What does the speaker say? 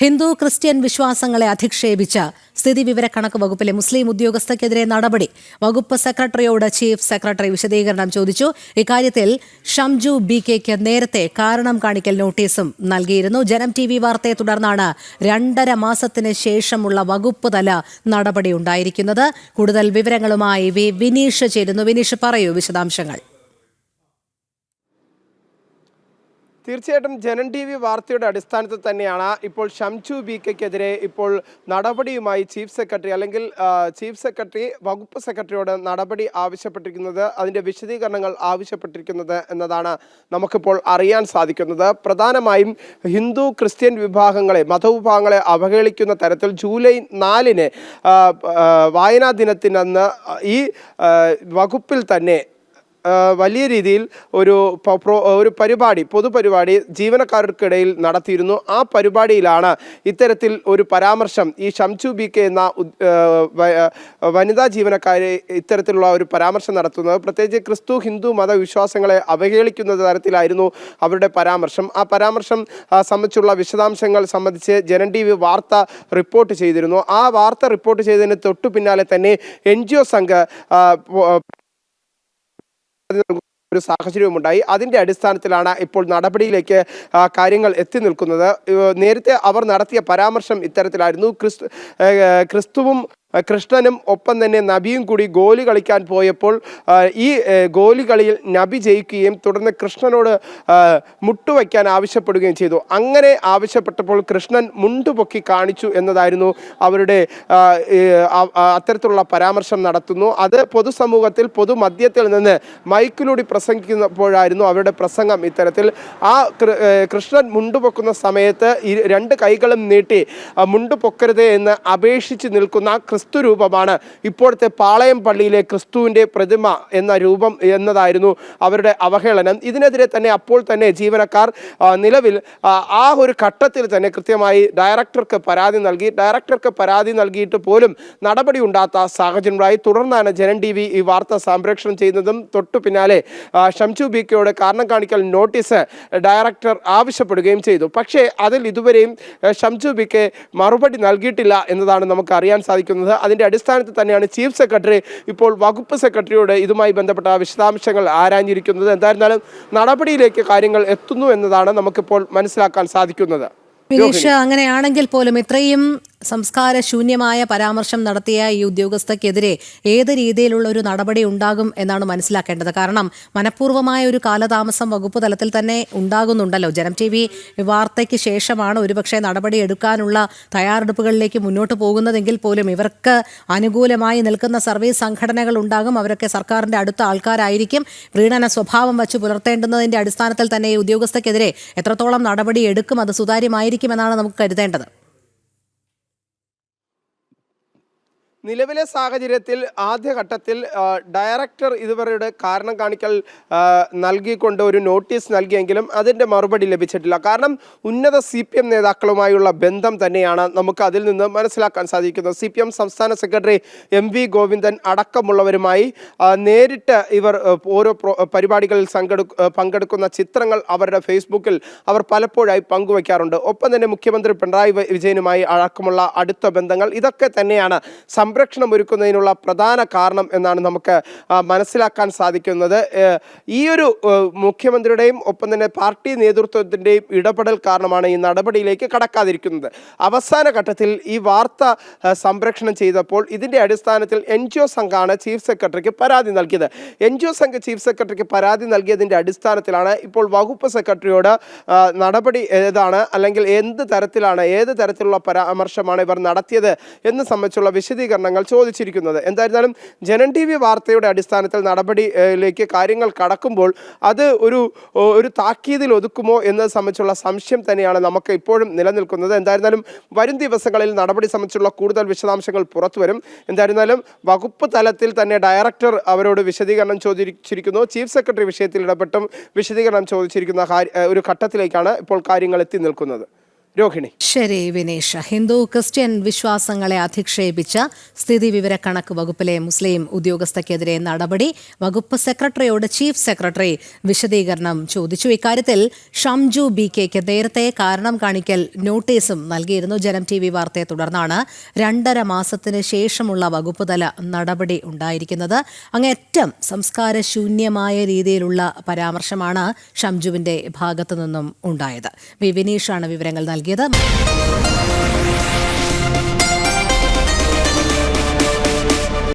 Hindu Christian വിശ്വാസങ്ങളെ അധിക്ഷേപിച്ച സ്ഥിതിവിവരക്കണക്ക് വകുപ്പിലെ മുസ്ലിം ഉദ്യോഗസ്ഥർക്കെതിരെ നടപടി. വകുപ്പ് സെക്രട്ടറിയോട് ചീഫ് സെക്രട്ടറി വിശദീകരണം ചോദിച്ചു. ഇക്കാര്യത്തിൽ ഷംജു ബി കെക്ക് നേരത്തെ കാരണം കാണിക്കൽ നോട്ടീസും നൽകിയിരുന്നു. ജനം ടി വി വാർത്തയെ തുടർന്നാണ് രണ്ടര മാസത്തിന് ശേഷമുള്ള വകുപ്പ് തല നടപടി ഉണ്ടായിരിക്കുന്നത്. കൂടുതൽ വിവരങ്ങളുമായി വി വിനീഷ് ചേരുന്നു. വിനീഷ് പറയൂ വിശദാംശങ്ങൾ. തീർച്ചയായിട്ടും ജനൻ ടി വി വാർത്തയുടെ അടിസ്ഥാനത്തിൽ തന്നെയാണ്. ഇപ്പോൾ ഷംചു ബി കെക്കെതിരെ ഇപ്പോൾ നടപടിയുമായി ചീഫ് സെക്രട്ടറി അല്ലെങ്കിൽ ചീഫ് സെക്രട്ടറി വകുപ്പ് സെക്രട്ടറിയോട് നടപടി ആവശ്യപ്പെട്ടിരിക്കുന്നത് അതിന്റെ വിശദീകരണങ്ങൾ ആവശ്യപ്പെട്ടിരിക്കുന്നത് എന്നതാണ് നമുക്കിപ്പോൾ അറിയാൻ സാധിക്കുന്നത്. പ്രധാനമായും ഹിന്ദു ക്രിസ്ത്യൻ വിഭാഗങ്ങളെ മതവിഭാഗങ്ങളെ അവഹേളിക്കുന്ന തരത്തിൽ ജൂലൈ നാലിന് വായനാ ദിനത്തിനന്ന് ഈ വകുപ്പിൽ തന്നെ വലിയ രീതിയിൽ ഒരു ഒരു പരിപാടി പൊതുപരിപാടി ജീവനക്കാർക്കിടയിൽ നടത്തിയിരുന്നു. ആ പരിപാടിയിലാണ് ഇത്തരത്തിൽ ഒരു പരാമർശം. ഈ ഷംചു ബി കെ എന്ന വനിതാ ജീവനക്കാരെ ഇത്തരത്തിലുള്ള ഒരു പരാമർശം നടത്തുന്നത്. പ്രത്യേകിച്ച് ക്രിസ്തു ഹിന്ദു മതവിശ്വാസങ്ങളെ അവഹേളിക്കുന്ന തരത്തിലായിരുന്നു അവരുടെ പരാമർശം. ആ പരാമർശം സംബന്ധിച്ചുള്ള വിശദാംശങ്ങൾ സംബന്ധിച്ച് ജനൻ ടി വി വാർത്ത റിപ്പോർട്ട് ചെയ്തിരുന്നു. ആ വാർത്ത റിപ്പോർട്ട് ചെയ്തതിന് തൊട്ടു പിന്നാലെ തന്നെ എൻ ജി ഒ സംഘ് ഒരു സാഹചര്യവുമുണ്ടായി. അതിന്റെ അടിസ്ഥാനത്തിലാണ് ഇപ്പോൾ നടപടിയിലേക്ക് കാര്യങ്ങൾ എത്തി നിൽക്കുന്നത്. നേരത്തെ അവർ നടത്തിയ പരാമർശം ഇത്തരത്തിലായിരുന്നു. ക്രിസ്തു ക്രിസ്തുവും കൃഷ്ണനും ഒപ്പം തന്നെ നബിയും കൂടി ഗോലി കളിക്കാൻ പോയപ്പോൾ ഈ ഗോലി കളിയിൽ നബി ജയിക്കുകയും തുടർന്ന് കൃഷ്ണനോട് മുട്ടുവയ്ക്കാൻ ആവശ്യപ്പെടുകയും ചെയ്തു. അങ്ങനെ ആവശ്യപ്പെട്ടപ്പോൾ കൃഷ്ണൻ മുണ്ടുപൊക്കി കാണിച്ചു എന്നതായിരുന്നു അവരുടെ അത്തരത്തിലുള്ള പരാമർശം നടത്തുന്നു. അത് പൊതുസമൂഹത്തിൽ പൊതുമധ്യത്തിൽ നിന്ന് മൈക്കിലൂടെ പ്രസംഗിക്കുന്നപ്പോഴായിരുന്നു അവരുടെ പ്രസംഗം ഇത്തരത്തിൽ. ആ കൃഷ്ണൻ മുണ്ടുപൊക്കുന്ന സമയത്ത് രണ്ട് കൈകളും നീട്ടി മുണ്ടുപൊക്കരുതേ മുണ്ട് പൊക്കരുത് എന്ന് അപേക്ഷിച്ച് നിൽക്കുന്ന ക്രിസ്തു രൂപമാണ് ഇപ്പോഴത്തെ പാളയം പള്ളിയിലെ ക്രിസ്തുവിന്റെ പ്രതിമ എന്ന രൂപം എന്നതായിരുന്നു അവരുടെ അവഹേളനം. ഇതിനെതിരെ തന്നെ അപ്പോൾ തന്നെ ജീവനക്കാർ നിലവിൽ ആ, ഒരു ഘട്ടത്തിൽ തന്നെ കൃത്യമായി ഡയറക്ടർക്ക് പരാതി നൽകി. ഡയറക്ടർക്ക് പരാതി നൽകിയിട്ട് പോലും നടപടി ഉണ്ടാത്ത സാഹചര്യമുണ്ടായി തുടർന്നാണ് ജനൻ ടി വി ഈ വാർത്ത സംപ്രേഷണം ചെയ്യുന്നതും തൊട്ടു പിന്നാലെ ഷംജു ബി കെയോട് കാരണം കാണിക്കൽ നോട്ടീസ് ഡയറക്ടർ ആവശ്യപ്പെടുകയും ചെയ്തു. പക്ഷേ അതിൽ ഇതുവരെയും ഷംജു ബി കെ മറുപടി നൽകിയിട്ടില്ല എന്നതാണ് നമുക്ക് അറിയാൻ സാധിക്കുന്നത്. അതിന്റെ അടിസ്ഥാനത്തിൽ തന്നെയാണ് ചീഫ് സെക്രട്ടറി ഇപ്പോൾ വകുപ്പ് സെക്രട്ടറിയോട് ഇതുമായി ബന്ധപ്പെട്ട വിശദാംശങ്ങൾ ആരാഞ്ഞിരിക്കുന്നത്. എന്തായിരുന്നാലും നടപടിയിലേക്ക് കാര്യങ്ങൾ എത്തുന്നു എന്നതാണ് നമുക്കിപ്പോൾ മനസ്സിലാക്കാൻ സാധിക്കുന്നത്. വിനീഷ് അങ്ങനെയാണെങ്കിൽ പോലും ഇത്രയും സംസ്കാര ശൂന്യമായ പരാമർശം നടത്തിയ ഈ ഉദ്യോഗസ്ഥക്കെതിരെ ഏത് രീതിയിലുള്ള ഒരു നടപടി ഉണ്ടാകും എന്നാണ് മനസ്സിലാക്കേണ്ടത്. കാരണം മനഃപൂർവമായ ഒരു കാലതാമസം വകുപ്പ് തലത്തിൽ തന്നെ ഉണ്ടാകുന്നുണ്ടല്ലോ. ജനം ടി വി വാർത്തയ്ക്ക് ശേഷമാണ് ഒരുപക്ഷെ നടപടി എടുക്കാനുള്ള തയ്യാറെടുപ്പുകളിലേക്ക് മുന്നോട്ട് പോകുന്നതെങ്കിൽ പോലും ഇവർക്ക് അനുകൂലമായി നിൽക്കുന്ന സർവീസ് സംഘടനകൾ ഉണ്ടാകും. അവരൊക്കെ സർക്കാരിന്റെ അടുത്ത ആൾക്കാരായിരിക്കും. വീണന സ്വഭാവം വച്ച് പുലർത്തേണ്ടുന്നതിന്റെ അടിസ്ഥാനത്തിൽ തന്നെ ഈ ഉദ്യോഗസ്ഥക്കെതിരെ എത്രത്തോളം നടപടി എടുക്കും അത് സുതാര്യമായിരിക്കും എന്നാണ് നമുക്ക് കരുതേണ്ടത്. നിലവിലെ സാഹചര്യത്തിൽ ആദ്യഘട്ടത്തിൽ ഡയറക്ടർ ഇതുവരെയുടെ കാരണം കാണിക്കൽ നൽകിക്കൊണ്ട് ഒരു നോട്ടീസ് നൽകിയെങ്കിലും അതിന്റെ മറുപടി ലഭിച്ചിട്ടില്ല. കാരണം ഉന്നത സി പി എം നേതാക്കളുമായുള്ള ബന്ധം തന്നെയാണ് നമുക്ക് അതിൽ നിന്ന് മനസ്സിലാക്കാൻ സാധിക്കുന്നത്. സി പി എം സംസ്ഥാന സെക്രട്ടറി എം വി ഗോവിന്ദൻ അടക്കമുള്ളവരുമായി നേരിട്ട് ഇവർ ഓരോ പ്രോ- പരിപാടികളിൽ പങ്കെടുക്കുന്ന ചിത്രങ്ങൾ അവരുടെ ഫേസ്ബുക്കിൽ അവർ പലപ്പോഴായി പങ്കുവയ്ക്കാറുണ്ട് ഒപ്പം തന്നെ മുഖ്യമന്ത്രി പിണറായി വിജയനുമായി അടക്കമുള്ള അടുത്ത ബന്ധങ്ങൾ ഇതൊക്കെ തന്നെയാണ് സംരക്ഷണം ഒരുക്കുന്നതിനുള്ള പ്രധാന കാരണം എന്നാണ് നമുക്ക് മനസ്സിലാക്കാൻ സാധിക്കുന്നത്. ഈ ഒരു മുഖ്യമന്ത്രിയുടെയും ഒപ്പം തന്നെ പാർട്ടി നേതൃത്വത്തിന്റെയും ഇടപെടൽ കാരണമാണ് ഈ നടപടിയിലേക്ക് കടക്കാതിരിക്കുന്നത്. അവസാന ഘട്ടത്തിൽ ഈ വാർത്ത സംരക്ഷണം ചെയ്തപ്പോൾ ഇതിന്റെ അടിസ്ഥാനത്തിൽ എൻ ജി ഒ സംഘമാണ് ചീഫ് സെക്രട്ടറിക്ക് പരാതി നൽകിയത്. N G O Sangh chief സെക്രട്ടറിക്ക് പരാതി നൽകിയതിന്റെ അടിസ്ഥാനത്തിലാണ് ഇപ്പോൾ വകുപ്പ് സെക്രട്ടറിയോട് നടപടി ഏതാണ് അല്ലെങ്കിൽ എന്ത് തരത്തിലാണ് ഏത് തരത്തിലുള്ള പരാമർശമാണ് ഇവർ നടത്തിയത് എന്ന് സംബന്ധിച്ചുള്ള വിശദീകരണങ്ങൾ ചോദിച്ചിരിക്കുന്നത്. എന്തായിരുന്നാലും ജനൻ ടി വാർത്തയുടെ അടിസ്ഥാനത്തിൽ നടപടിയിലേക്ക് കാര്യങ്ങൾ കടക്കുമ്പോൾ അത് ഒരു ഒരു താക്കീതിൽ ഒതുക്കുമോ എന്നത് സംബന്ധിച്ചുള്ള സംശയം തന്നെയാണ് നമുക്ക് ഇപ്പോഴും നിലനിൽക്കുന്നത്. എന്തായിരുന്നാലും വരും ദിവസങ്ങളിൽ നടപടി സംബന്ധിച്ചുള്ള കൂടുതൽ വിശദാംശങ്ങൾ പുറത്തു വരും. എന്തായിരുന്നാലും വകുപ്പ് തലത്തിൽ തന്നെ ഡയറക്ടർ അവരോട് വിശദീകരണം ചോദിച്ചിരിക്കുന്നു. ചീഫ് സെക്രട്ടറി വിഷയത്തിൽ ഇടപെട്ടും വിശദീകരണം ചോദിച്ചിരിക്കുന്ന ഒരു ഘട്ടത്തിലേക്കാണ് ഇപ്പോൾ കാര്യങ്ങൾ എത്തി നിൽക്കുന്നത്. രോഹിണി. ശരി വിനേഷ്. ഹിന്ദു ക്രിസ്ത്യൻ വിശ്വാസങ്ങളെ അധിക്ഷേപിച്ച സ്ഥിതി വിവര കണക്ക് വകുപ്പിലെ മുസ്ലിം ഉദ്യോഗസ്ഥയ്ക്കെതിരെ നടപടി വകുപ്പ് സെക്രട്ടറിയോട് ചീഫ് സെക്രട്ടറി വിശദീകരണം ചോദിച്ചു. ഇക്കാര്യത്തിൽ ഷംജു ബി കെക്ക് നേരത്തെ കാരണം കാണിക്കൽ നോട്ടീസും നൽകിയിരുന്നു. ജനം ടി വി വാർത്തയെ തുടർന്നാണ് രണ്ടര മാസത്തിന് ശേഷമുള്ള വകുപ്പ് തല നടപടി ഉണ്ടായിരിക്കുന്നത്. അങ്ങേറ്റം സംസ്കാരശൂന്യമായ രീതിയിലുള്ള പരാമർശമാണ് ഷംജുവിന്റെ ഭാഗത്തു നിന്നും ഉണ്ടായത്. വി വിനീഷാണ് വിവരങ്ങൾ നൽകിയത്.